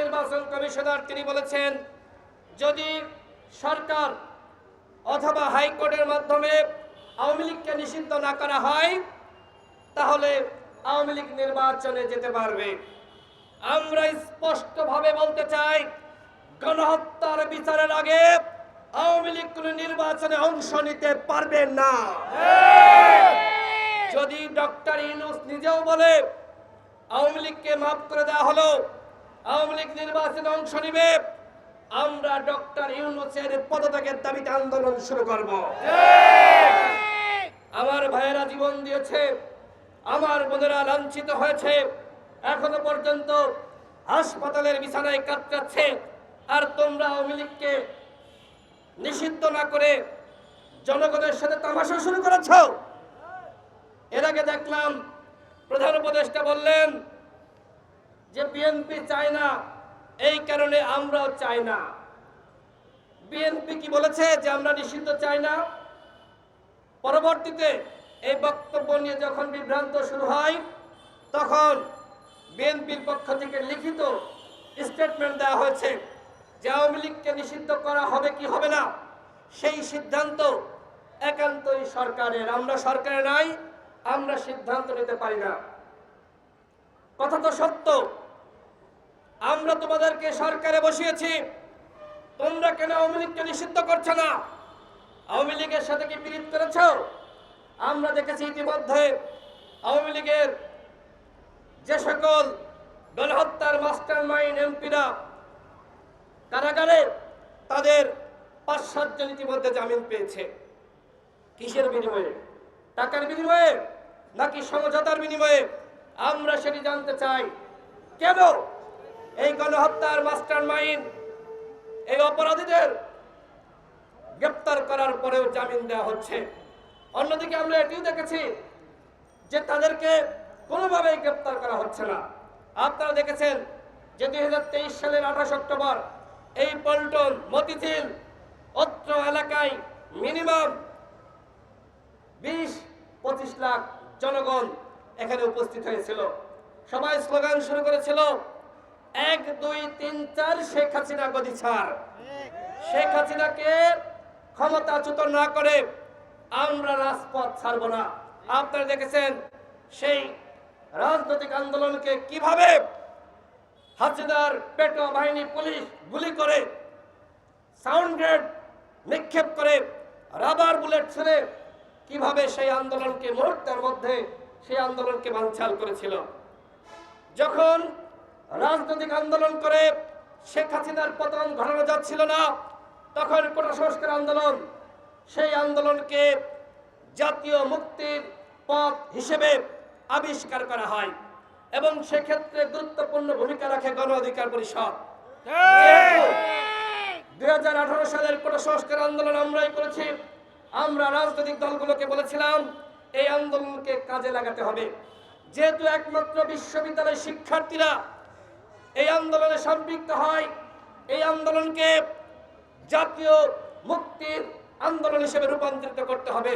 নির্বাচন কমিশনার তিনি বলেছেন যদি সরকার অথবা হাইকোর্টের মাধ্যমে আওয়ামী লীগকে নিষিদ্ধ না করা হয় তাহলে আওয়ামী লীগ নির্বাচনে যেতে পারবে। আমরা স্পষ্টভাবে বলতে চাই গণহত্যার বিচারের আগে আওয়ামী লীগ কোনো নির্বাচনে অংশ নিতে পারবে না। যদি ডক্টর ইউনুস নিজেও বলে আওয়ামী লীগকে মাফ করে দেওয়া হলো আওয়ামী লীগ নির্বাচনে অংশ নিবে। আমরা ডক্টর ইউনুসের পদত্যাগের দাবিতে আন্দোলন শুরু করব। আমার ভাইয়েরা জীবন দিয়েছে আমার বোনেরা লাঞ্ছিত হয়েছে এখনও পর্যন্ত হাসপাতালের বিছানায় কাতরাচ্ছে আর তোমরা আওয়ামী লীগকে নিষিদ্ধ না করে জনগণের সাথে তামাশা শুরু করেছ? এর আগে দেখলাম প্রধান উপদেষ্টা বললেন যে বিএনপি চায় না, এই কারণে আমরাও চাই না। বিএনপি কি বলেছে যে আমরা নিষিদ্ধ চাই না? পরবর্তীতে এই বক্তব্য নিয়ে যখন বিভ্রান্ত শুরু হয়, তখন বিএনপির পক্ষ থেকে লিখিত স্টেটমেন্ট দেওয়া হয়েছে যে আওয়ামী লীগকে নিষিদ্ধ করা হবে কি হবে না, সেই সিদ্ধান্ত একান্তই সরকারের। আমরা সরকারে নাই, আমরা সিদ্ধান্ত নিতে পারি না। কথা তো সত্য আমরা তোমাদেরকে সরকারে বসিয়েছি। তোমরা কেন আওয়ামী লীগকে নিষিদ্ধ করছ না? আওয়ামী লীগের সাথে কি পীড়িত করেছ? আমরা দেখেছি ইতিমধ্যে আওয়ামী লীগের যে সকল গণহত্যার মাস্টার মাইন্ড এমপিরা, কারাগারে তাদের পাঁচ সাতজন ইতিমধ্যে জামিন পেয়েছে। কিসের বিনিময়ে? টাকার বিনিময়ে নাকি সমঝোতার বিনিময়ে? আমরা সেটি জানতে চাই। কেন? এই গণহত্যার মাস্টার মাইন্ড এই অপরাধীদের গ্রেপ্তার করার পরেও জামিন দেওয়া হচ্ছে। অন্যদিকে আমরা এটিও দেখেছি যে তাদেরকে কোনোভাবেই গ্রেপ্তার করা হচ্ছে না। আপনারা দেখেছেন যে দুই হাজার তেইশ সালের আঠাশ অক্টোবর এই পল্টন মতিঝিল অত্র এলাকায় মিনিমাম বিশ পঁচিশ লাখ জনগণ এখানে উপস্থিত হয়েছিল। সবাই স্লোগান শুরু করেছিল এক, দুই, তিন, চার, শেখ হাসিনা গদি ছাড়। শেখ হাসিনাকে ক্ষমতাচ্যুত না করে আমরা রাজপথ ছাড়ব না। আপনারা দেখেছেন সেই রাজনৈতিক আন্দোলনকে কীভাবে হাসিনার পেটো বাহিনী পুলিশ গুলি করে, সাউন্ড গ্রেড নিক্ষেপ করে, রাবার বুলেট ছেড়ে কীভাবে সেই আন্দোলনকে মুহূর্তের মধ্যে সেই আন্দোলনকে বানচাল করেছিল। যখন রাজনৈতিক আন্দোলন করে শেখ হাসিনার পতন ঘটানো যাচ্ছিল না। তখন কোটা সংস্কার আন্দোলন, সেই আন্দোলনকে জাতীয় মুক্তির পথ হিসেবে আবিষ্কার করা হয় এবং সেক্ষেত্রে গুরুত্বপূর্ণ ভূমিকা রাখে গণ অধিকার পরিষদ। দুই হাজার আঠারো সালের কোটা সংস্কার আন্দোলন আমরাই করেছি। আমরা রাজনৈতিক দলগুলোকে বলেছিলাম, এই আন্দোলনকে কাজে লাগাতে হবে। যেহেতু একমাত্র বিশ্ববিদ্যালয়ের শিক্ষার্থীরা এই আন্দোলনে সম্পৃক্ত হয়। এই আন্দোলনকে জাতীয় মুক্তির আন্দোলন হিসেবে রূপান্তরিত করতে হবে।